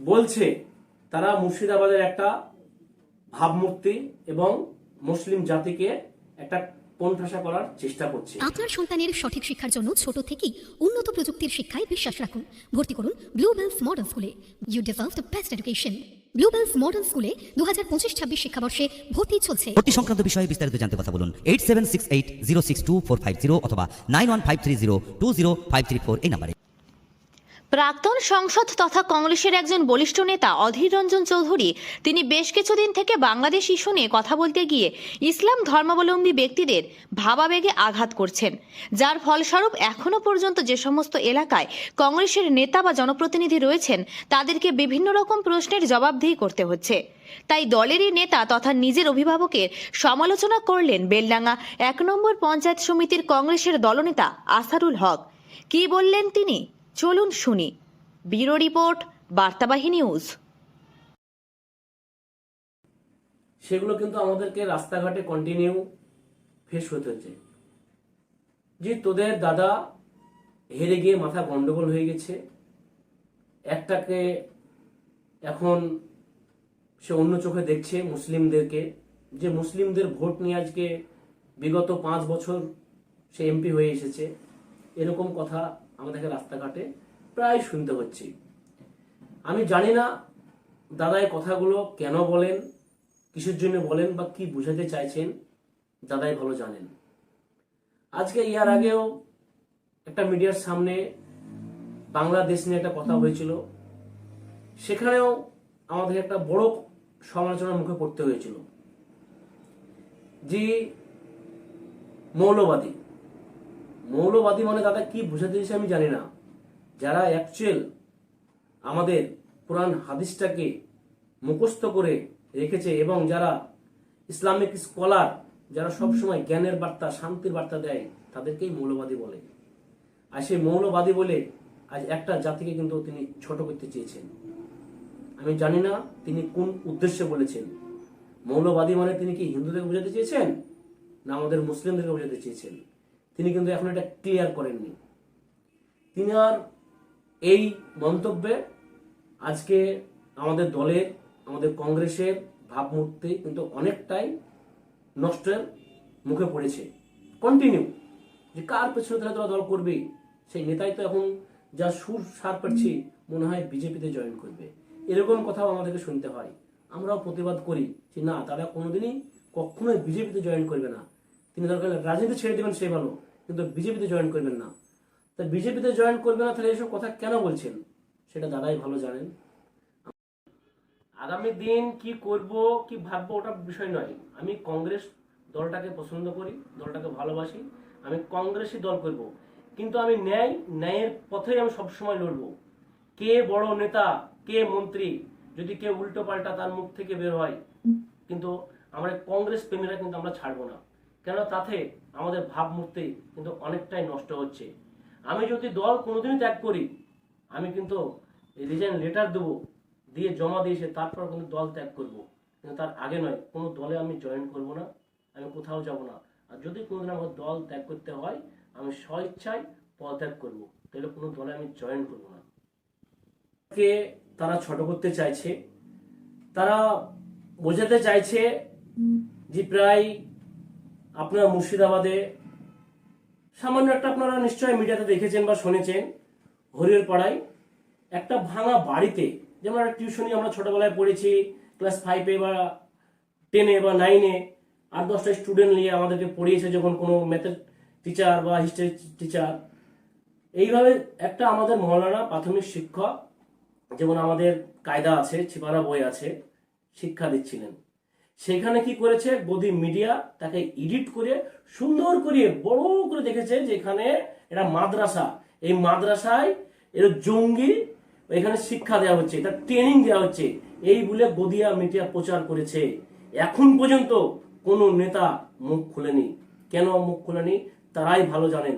বলছে তারা মুর্শিদাবাদের একটা ভাবমূর্তি এবং মুসলিম জাতিকে একটা কোণঠাসা করার চেষ্টা করছে। আপনার সন্তানের সঠিক শিক্ষার জন্য ছোট থেকেই উন্নত প্রযুক্তির শিক্ষায় বিশ্বাস রাখুন। ভর্তি করুন ব্লু বেলস মডার্ন স্কুলে you deserve the best education Blue Bells Modern স্কুলে দু হাজার পঁচিশ ছাব্বিশ শিক্ষাবর্ষে ভর্তি চলছে। ভর্তি সংক্রান্ত বিষয়ে বিস্তারিত জানতে কথা বলুন eight seven six eight zero six two four five zero অথবা nine one five three zero two zero five three four এই নাম্বারে। প্রাক্তন সংসদ তথা কংগ্রেসের একজন বলিষ্ঠ নেতা অধীর রঞ্জন চৌধুরী, তিনি বেশ কিছুদিন থেকে বাংলাদেশ ইস্যু নিয়ে কথা বলতে গিয়ে ইসলাম ধর্মাবলম্বী ব্যক্তিদের ভাবাবেগে আঘাত করছেন। যার ফলস্বরূপ এখনও পর্যন্ত যে সমস্ত এলাকায় কংগ্রেসের নেতা বা জনপ্রতিনিধি রয়েছেন, তাদেরকে বিভিন্ন রকম প্রশ্নের জবাবদিহি করতে হচ্ছে। তাই দলেরই নেতা তথা নিজের অভিভাবকের সমালোচনা করলেন বেলডাঙ্গা এক নম্বর পঞ্চায়েত সমিতির কংগ্রেসের দলনেতা আসারুল হক। কি বললেন তিনি? চলুন শুনি। Bureau report, Bartabahi news. সেগুলো কিন্তু আমাদেরকে রাস্তাঘাটে কন্টিনিউ ফেস হতে হচ্ছে। যে তোদের দাদা হেরে গিয়ে মাথা গন্ডগোল হয়ে গেছে। একটাকে এখন সে অন্য চোখে দেখছে মুসলিমদেরকে। যে মুসলিমদের ভোট নিয়ে আজকে বিগত পাঁচ বছর সে এমপি হয়ে এসেছে। এরকম কথা আমাদেরকে রাস্তাঘাটে প্রায় শুনতে হচ্ছে। আমি জানি না দাদা এই কথাগুলো কেন বলেন, কিসের জন্য বলেন বা কি বোঝাতে চাইছেন, দাদাই ভালো জানেন। আজকে ইয়ার আগেও একটা মিডিয়ার সামনে বাংলাদেশ নিয়ে একটা কথা হয়েছিল। সেখানেও আমাদের একটা বড় সমালোচনার মুখে পড়তে হয়েছিল। যে মৌলবাদী। মৌলবাদী মানে দাদা কি বোঝাতে চেয়েছে আমি জানি না। যারা অ্যাকচুয়াল আমাদের কোরআন হাদিসটাকে মুখস্থ করে রেখেছে এবং যারা ইসলামিক স্কলার, যারা সবসময় জ্ঞানের বার্তা, শান্তির বার্তা দেয়, তাদেরকেই মৌলবাদী বলে। আর সেই মৌলবাদী বলে আজ একটা জাতিকে কিন্তু তিনি ছোট করতে চেয়েছেন। আমি জানি না তিনি কোন উদ্দেশ্যে বলেছেন। মৌলবাদী মানে তিনি কি হিন্দুদেরকে বোঝাতে চেয়েছেন? না আমাদের মুসলিমদেরকে বোঝাতে চেয়েছেন? তিনি কিন্তু এখন এটা ক্লিয়ার করেননি। তিনি আর এই মন্তব্যে আজকে আমাদের দলের, আমাদের কংগ্রেসের ভাবমূর্তি কিন্তু অনেকটাই নষ্টের মুখে পড়েছে। কন্টিনিউ যে কার পেছনে তারা তোরা দল করবে, সেই নেতাই তো এখন যা সুর সার পাচ্ছি, মনে হয় বিজেপিতে জয়েন করবে। এরকম কথাও আমাদেরকে শুনতে হয়। আমরাও প্রতিবাদ করি যে না, তারা কোনোদিনই কখনোই বিজেপিতে জয়েন করবে না। তিনি দরকার রাজনীতি ছেড়ে দেবেন, সে ভালো। কিন্তু বিজেপিতে জয়েন করবেন না। তা বিজেপিতে জয়েন করবে না, তাহলে এসব কথা কেন বলছেন? সেটা দাদাই ভালো জানেন। আগামী দিন কি করব, কি ভাববো, ওটা বিষয় নয়। আমি কংগ্রেস দলটাকে পছন্দ করি, দলটাকে ভালোবাসি। আমি কংগ্রেসই দল করব। কিন্তু আমি ন্যায়, ন্যায়ের পথেই আমি সবসময় লড়ব। কে বড় নেতা, কে মন্ত্রী, যদি কেউ উল্টো পাল্টা তার মুখ থেকে বের হয়, কিন্তু আমরা কংগ্রেস প্রেমীরা কিন্তু আমরা ছাড়বো না। কেন তাতে আমাদের ভাবমূর্তি কিন্তু অনেকটাই নষ্ট হচ্ছে। আমি যদি দল কোনোদিনই ত্যাগ করি, আমি কিন্তু রিজাইন লেটার দেবো, দিয়ে জমা দিয়েছে তারপর কিন্তু দল ত্যাগ করব। কিন্তু তার আগে নয়, কোনো দলে আমি জয়েন করব না, আমি কোথাও যাব না। আর যদি কোনোদিন আমার দল ত্যাগ করতে হয়, আমি স্বইচ্ছায় পদত্যাগ করব, তাহলে কোনো দলে আমি জয়েন করব না। কে তারা ছোট করতে চাইছে, তারা বোঝাতে চাইছে যে প্রায় আপনার মুর্শিদাবাদে, সামান্য একটা আপনারা নিশ্চয়ই মিডিয়াতে দেখেছেন বা শুনেছেন হরির পাড়ায় একটা ভাঙা বাড়িতে, যেমন একটা টিউশনি আমরা ছোটবেলায় পড়েছি, ক্লাস ফাইভে বা টেনে বা নাইনে আট দশটা স্টুডেন্ট নিয়ে আমাদেরকে পড়িয়েছে যখন কোনো ম্যাথের টিচার বা হিস্ট্রি টিচার এইভাবে একটা আমাদের মৌলানা প্রাথমিক শিক্ষক, যেমন আমাদের কায়দা আছে, ছিপারা বই আছে, শিক্ষা দিচ্ছিলেন। সেখানে কি করেছে? গদি মিডিয়া তাকে এডিট করে সুন্দর করে বড় করে দেখেছে যে এখানে এটা মাদ্রাসা। এই মাদ্রাসায় এর জঙ্গি, এখানে শিক্ষা দেওয়া হচ্ছে, এটা ট্রেনিং দেওয়া হচ্ছে। এই বলে গদিয়া মিডিয়া প্রচার করেছে। এখন পর্যন্ত কোনো নেতা মুখ খুলেনি। কেন মুখ খুলেনি? তারাই ভালো জানেন।